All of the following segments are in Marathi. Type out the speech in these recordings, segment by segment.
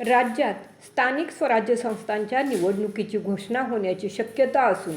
राज्यात स्थानिक स्वराज्य संस्थांच्या निवडणुकीची घोषणा होण्याची शक्यता असून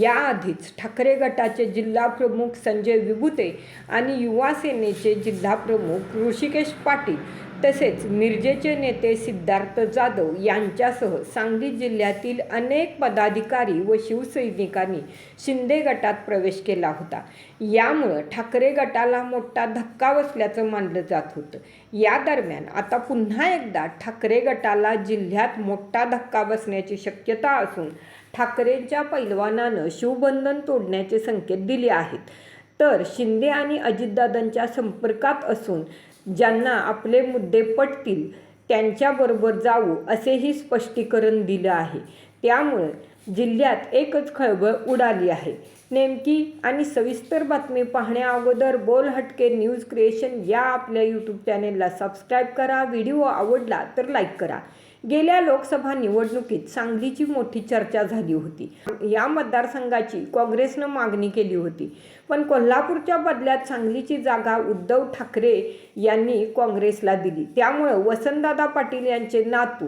याआधीच ठाकरे गटाचे जिल्हाप्रमुख संजय विभुते आणि युवा सेनेचे जिल्हाप्रमुख ऋषिकेश पाटील तसेच मिरजेचे नेते सिद्धार्थ जाधव यांच्यासह सांगली जिल्ह्यातील अनेक पदाधिकारी व शिवसैनिकांनी शिंदे गटात प्रवेश केला होता. यामुळं ठाकरे गटाला मोठा धक्का बसल्याचं मानलं जात होतं. या दरम्यान आता पुन्हा एकदा ठाकरे गटाला जिल्ह्यात मोठा धक्का बसण्याची शक्यता असून ठाकरेंच्या पैलवानानं शिवबंधन तोडण्याचे संकेत दिले आहेत. तर शिंदे आणि अजितदादांच्या संपर्कात असून ज्यांना आपले मुद्दे पटतील त्यांच्याबरोबर जाऊ असेही स्पष्टीकरण दिलं आहे. त्यामुळे जिल्ह्यात एकच खळबळ उडाली आहे. नेमकी आणि सविस्तर बातमी पाहण्याअगोदर बोल हटके न्यूज क्रिएशन या आपल्या यूट्यूब चॅनेलला सबस्क्राईब करा. व्हिडिओ आवडला तर लाईक करा. गेल्या लोकसभा निवडणुकीत सांगलीची मोठी चर्चा झाली होती. या मतदारसंघाची काँग्रेसनं मागणी केली होती. पण कोल्हापूरच्या बदल्यात सांगलीची जागा उद्धव ठाकरे यांनी काँग्रेसला दिली. त्यामुळं वसंतदादा पाटील यांचे नातू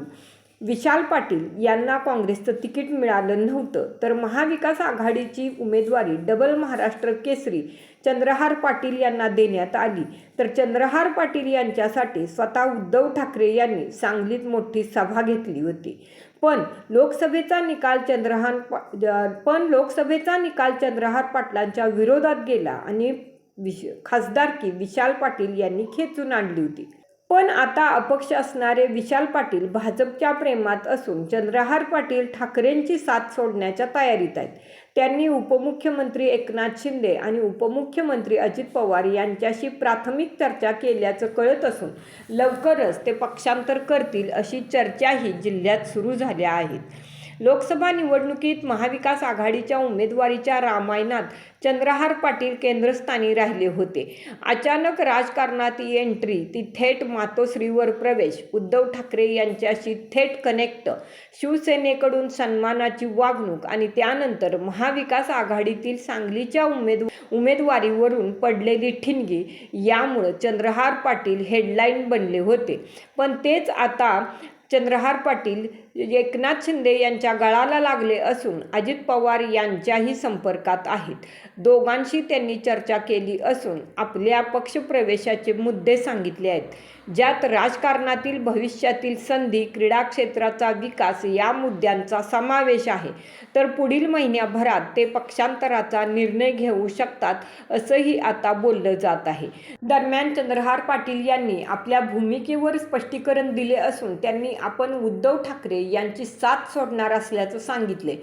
विशाल पाटील यांना काँग्रेसचं तिकीट मिळालं नव्हतं तर महाविकास आघाडीची उमेदवारी डबल महाराष्ट्र केसरी चंद्रहार पाटील यांना देण्यात आली. तर चंद्रहार पाटील यांच्यासाठी स्वतः उद्धव ठाकरे यांनी सांगलीत मोठी सभा घेतली होती. पण लोकसभेचा निकाल चंद्रहार पा पण लोकसभेचा निकाल चंद्रहार पाटलांच्या विरोधात गेला आणि विश खासदारकी विशाल पाटील यांनी खेचून आणली होती. पण आता अपक्ष असणारे विशाल पाटील भाजपच्या प्रेमात असून चंद्रहार पाटील ठाकरेंची साथ सोडण्याच्या तयारीत आहेत. त्यांनी उपमुख्यमंत्री एकनाथ शिंदे आणि उपमुख्यमंत्री अजित पवार यांच्याशी प्राथमिक चर्चा केल्याचं कळत असून लवकरच ते पक्षांतर करतील अशी चर्चाही जिल्ह्यात सुरू झाल्या आहेत. लोकसभा निवडणुकीत महाविकास आघाडीच्या उमेदवारीच्या रामायणात चंद्रहार पाटील केंद्रस्थानी राहिले होते. अचानक राजकारणात एंट्री ती थेट मातोश्रीवर प्रवेश उद्धव ठाकरे यांच्याशी थेट कनेक्ट शिवसेनेकडून सन्मानाची वागणूक आणि त्यानंतर महाविकास आघाडीतील सांगलीच्या उमेद उमेदवारीवरून पडलेली ठिणगी यामुळं चंद्रहार पाटील हेडलाईन बनले होते. पण तेच आता चंद्रहार पाटील एकनाथ शिंदे यांच्या गळाला लागले असून अजित पवार यांच्याही संपर्कात आहेत. दोघांशी त्यांनी चर्चा केली असून आपल्या पक्षप्रवेशाचे मुद्दे सांगितले आहेत. ज्यात राजकारणातील भविष्यातील संधी क्रीडा क्षेत्राचा विकास या मुद्द्यांचा समावेश आहे. तर पुढील महिन्याभरात ते पक्षांतराचा निर्णय घेऊ शकतात असंही आता बोललं जात आहे. दरम्यान चंद्रहार पाटील यांनी आपल्या भूमिकेवर स्पष्टीकरण दिले असून त्यांनी आपण उद्धव ठाकरे यांची साथ सोडणार असल्याचं सांगितले.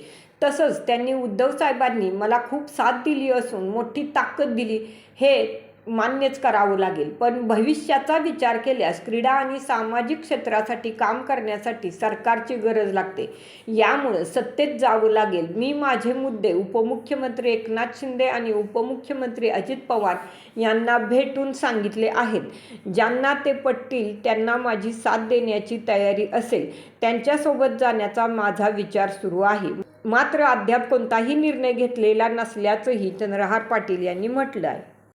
तसंच त्यांनी उद्धव साहेबांनी मला खूप साथ दिली असून मोठी ताकद दिली. हे मान्यच करावं लागेल. पण भविष्याचा विचार केल्यास क्रीडा आणि सामाजिक क्षेत्रासाठी काम करण्यासाठी सरकारची गरज लागते. यामुळं सत्तेत जावं लागेल. मी माझे मुद्दे उपमुख्यमंत्री एकनाथ शिंदे आणि उपमुख्यमंत्री अजित पवार यांना भेटून सांगितले आहेत. ज्यांना ते पटतील त्यांना माझी साथ देण्याची तयारी असेल. त्यांच्यासोबत जाण्याचा माझा विचार सुरू आहे. मात्र अद्याप कोणताही निर्णय घेतलेला नसल्याचंही चंद्रहार पाटील यांनी म्हटलं आहे